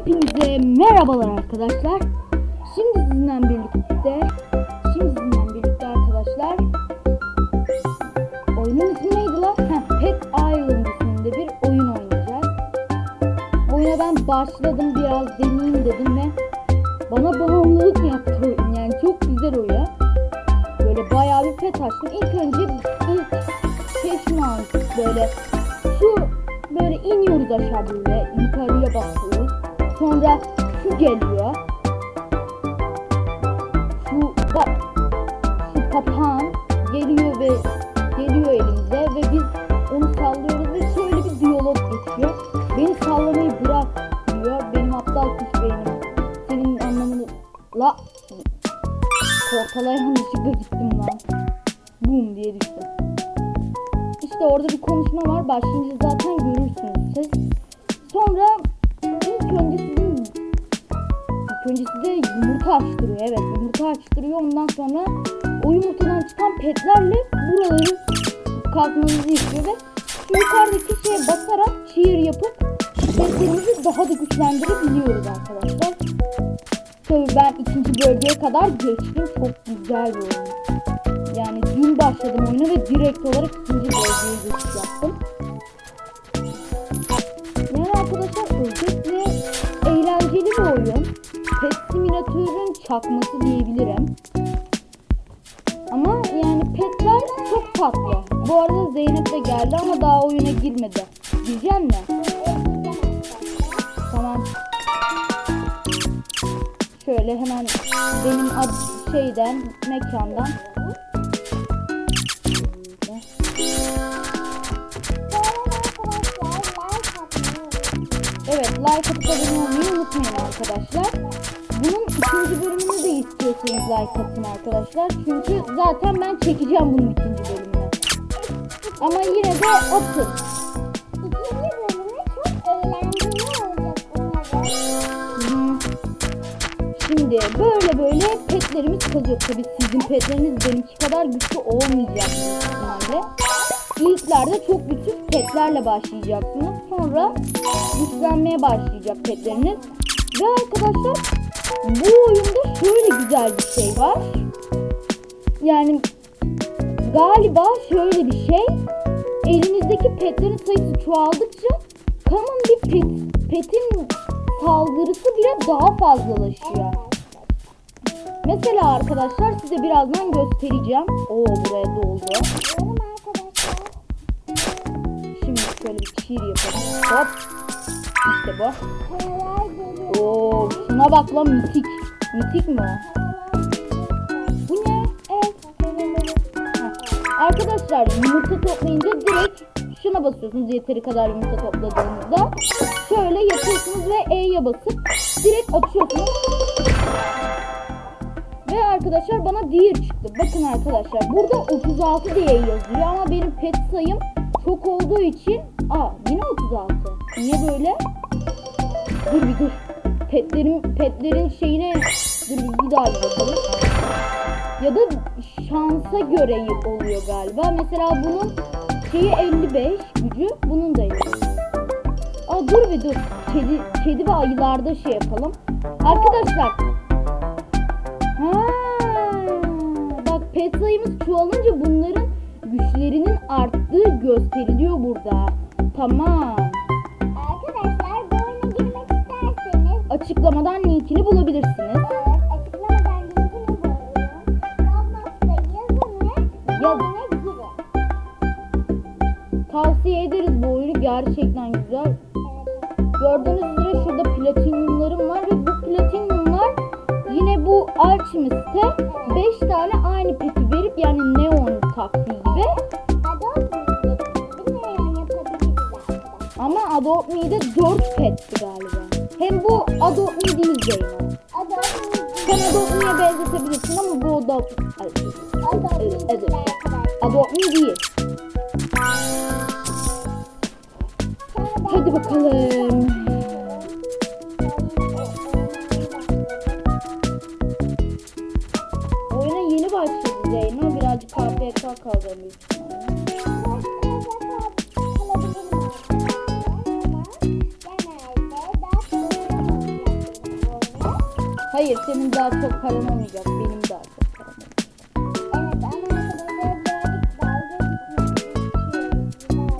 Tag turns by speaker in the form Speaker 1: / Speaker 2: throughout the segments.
Speaker 1: Hepinize merhabalar arkadaşlar. Şimdi sizinle birlikte, şimdi sizinle birlikte arkadaşlar. Oyunun ismi neydi lan? Heh, Pet Island isminde bir oyun oynayacağız. Oyuna ben başladım biraz deneyeyim dedim ve bana bağımlılık yaptı oyun. Yani çok güzel oyun. Böyle bayağı bir pet açtım. İlk önce ilk aldık böyle. Şu böyle iniyoruz aşağı böyle yukarıya bakıyoruz. Sonra şu geliyor. Şu bak şu papağan geliyor ve geliyor elimize ve biz onu sallıyoruz ve şöyle bir diyalog geçiyor. Beni sallamayı bırak diyor. Benim aptal kuş beynim. Senin anlamını la portala yanlışlıkla gittim lan. Boom diye düştüm. İşte orada bir konuşma var. Başlayınca zaten görürsünüz siz. Sonra ilk önce sizin ilk önce size yumurta açtırıyor. Evet yumurta açtırıyor. Ondan sonra o yumurtadan çıkan petlerle buraları kazmanızı istiyor ve yukarıdaki şeye basarak cheer yapıp petlerimizi daha da güçlendirebiliyoruz arkadaşlar. Tabii ben ikinci bölgeye kadar geçtim. Çok güzel bir oyun. Yani dün başladım oyuna ve direkt olarak ikinci bölgeye geçiş yaptım. Eğlenceli bir oyun. Pet çakması diyebilirim. Ama yani petler çok tatlı. Bu arada Zeynep de geldi ama daha oyuna girmedi. Gireceksin mi? Tamam. Şöyle hemen benim ad şeyden, mekandan. Like atıp abone unutmayın arkadaşlar. Bunun ikinci bölümünü de istiyorsanız like atın arkadaşlar. Çünkü zaten ben çekeceğim bunun ikinci bölümünü. Ama yine de atın.
Speaker 2: İkinci bölümü çok eğlenceli olacak umarım.
Speaker 1: Şimdi böyle böyle petlerimiz kalıyor. Tabii sizin petleriniz benimki kadar güçlü olmayacak büyük ihtimalle. İlklerde çok güçsüz petlerle başlayacaksınız. Sonra güçlenmeye başlayacak petleriniz. Ve arkadaşlar bu oyunda şöyle güzel bir şey var. Yani galiba şöyle bir şey. Elinizdeki petlerin sayısı çoğaldıkça common bir pet, petin saldırısı bile daha fazlalaşıyor. Mesela arkadaşlar size birazdan göstereceğim. Oo buraya doldu. Şöyle bir çiğ yapalım. Hop. İşte bu. Oo şuna bak lan mitik. Mitik mi o? Bu ne? Evet. Arkadaşlar yumurta toplayınca direkt şuna basıyorsunuz yeteri kadar yumurta topladığınızda. Şöyle yapıyorsunuz ve E'ye basıp direkt atıyorsunuz. Ve arkadaşlar bana diğer çıktı. Bakın arkadaşlar burada 36 diye yazıyor ama benim pet sayım çok olduğu için aa yine 36. Niye böyle? Dur bir dur. Petlerin petlerin şeyine dur bir, daha bir bakalım. Ya da şansa göre oluyor galiba. Mesela bunun şeyi 55 gücü, bunun da 55. Aa dur bir dur. Kedi, kedi ve ayılarda şey yapalım. Arkadaşlar. Ha, bak pet sayımız çoğalınca arttığı gösteriliyor burada. Tamam.
Speaker 2: Arkadaşlar bu oyuna girmek isterseniz
Speaker 1: Açıklamadan linkini bulabilirsiniz.
Speaker 2: Adopt
Speaker 1: Me'de 4 petti galiba. Hem bu Adopt Me değil Zeyno.
Speaker 2: Adopt Music.
Speaker 1: Sen Adopt Me'ye benzetebilirsin ama bu Adopt,
Speaker 2: Adopt arkadaşlar.
Speaker 1: Adopt Me değil. Hadi bakalım. Hayır senin daha çok paran olmayacak. Benim daha çok param olacak.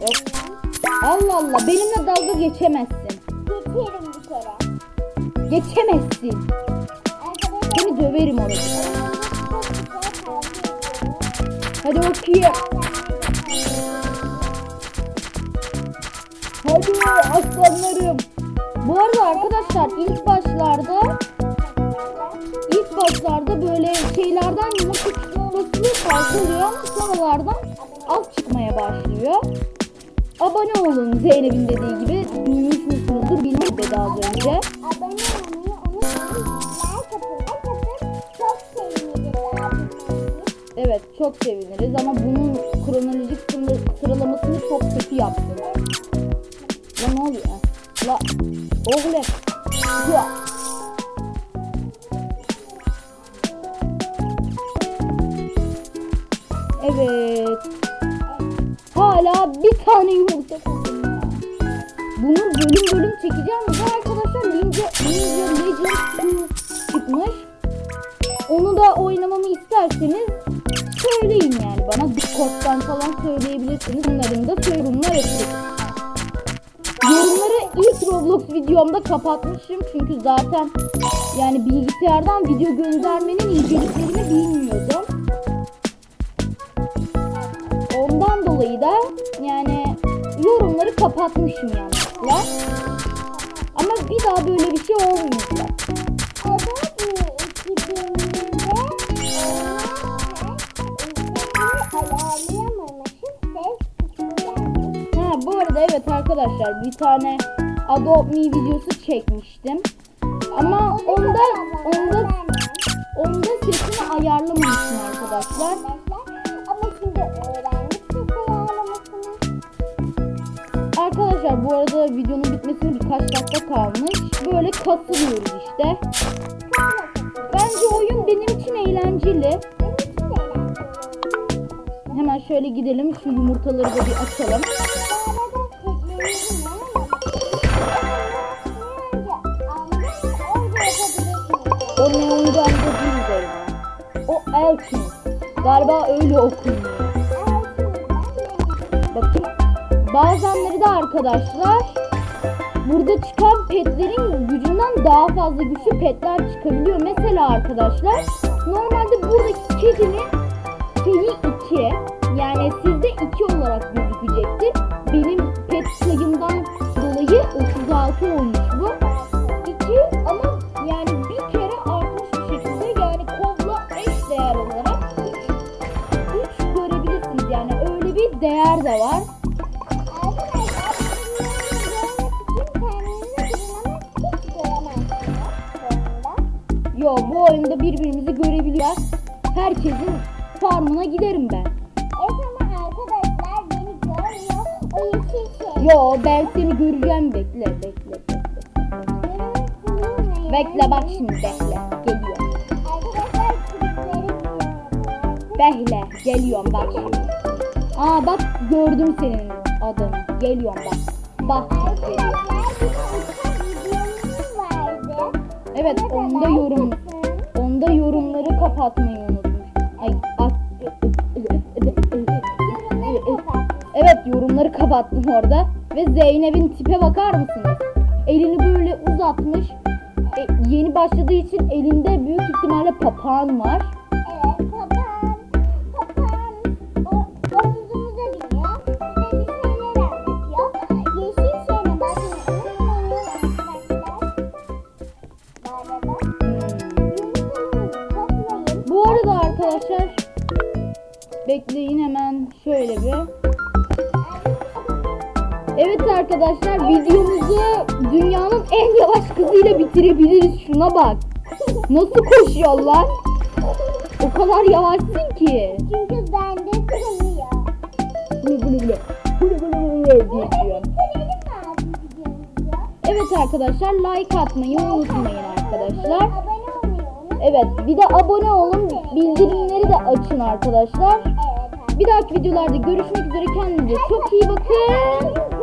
Speaker 2: Evet.
Speaker 1: Allah Allah benimle dalga geçemezsin.
Speaker 2: Geçerim bir kere.
Speaker 1: Geçemezsin. Seni döverim orada. Hadi bakayım. Hadi aslanlarım. Bu arada arkadaşlar ilk başlarda başlarda böyle şeylerden yumurta çıkma olasılığı fazla oluyor ama sonralardan az çıkmaya başlıyor. Abone olun Zeynep'in dediği gibi. Duymuş musunuzdur bilmiyorum dedi az önce.
Speaker 2: Abone olmayı.
Speaker 1: Evet çok seviniriz ama bunun kronolojik sınır- sıralamasını çok kötü yaptın. Discord'dan falan söyleyebilirsiniz. Bunların da yorumlar etsin. Yorumları ilk Roblox videomda kapatmışım. Çünkü zaten yani bilgisayardan video göndermenin inceliklerini bilmiyordum. Ondan dolayı da yani yorumları kapatmışım yanlışlıkla. Ama bir daha böyle bir şey olmayacak.
Speaker 2: Evet
Speaker 1: arkadaşlar bir tane Adopt Me videosu çekmiştim. Ama onda onda onda sesini ayarlamamıştım arkadaşlar.
Speaker 2: Ama şimdi öğrendik.
Speaker 1: Arkadaşlar bu arada videonun bitmesine birkaç dakika kalmış. Böyle kasılıyoruz işte. Bence oyun benim için eğlenceli. Hemen şöyle gidelim şu yumurtaları da bir açalım.
Speaker 2: Yapabilirsiniz.
Speaker 1: O ne oyuncağında değil. O Elkin. Galiba öyle okunuyor. Bakın. Bazenleri de arkadaşlar burada çıkan petlerin gücünden daha fazla güçlü petler çıkabiliyor. Mesela arkadaşlar normalde buradaki kedinin şeyi 2 yani sizde 2 olarak gözükecektir. Benim pet sayımdan dolayı 36 olmuş değer de var. Yo bu oyunda birbirimizi görebiliyor. Herkesin farmına giderim ben. Yo ben seni göreceğim bekle bekle bekle. Bekle bak şimdi bekle. Geliyorum. Bekle geliyorum bak şimdi. Aa bak gördüm senin adını. Geliyorum bak. Bak geliyorum. Evet onda yorum onda yorumları kapatmayı unutmuş. Ay bak. Evet yorumları kapattım orada. Ve Zeynep'in tipe bakar mısınız? Elini böyle uzatmış. E, yeni başladığı için elinde büyük ihtimalle papağan var. Bekleyin hemen şöyle bir. Evet arkadaşlar videomuzu dünyanın en yavaş kızıyla bitirebiliriz. Şuna bak. Nasıl koşuyor lan? O kadar yavaşsın ki.
Speaker 2: Çünkü bende kırılıyor.
Speaker 1: Diye diyor. Evet arkadaşlar like atmayı unutmayın arkadaşlar. Evet bir de abone olun. Bildirimleri de açın arkadaşlar. Bir dahaki videolarda görüşmek üzere. Kendinize çok iyi bakın.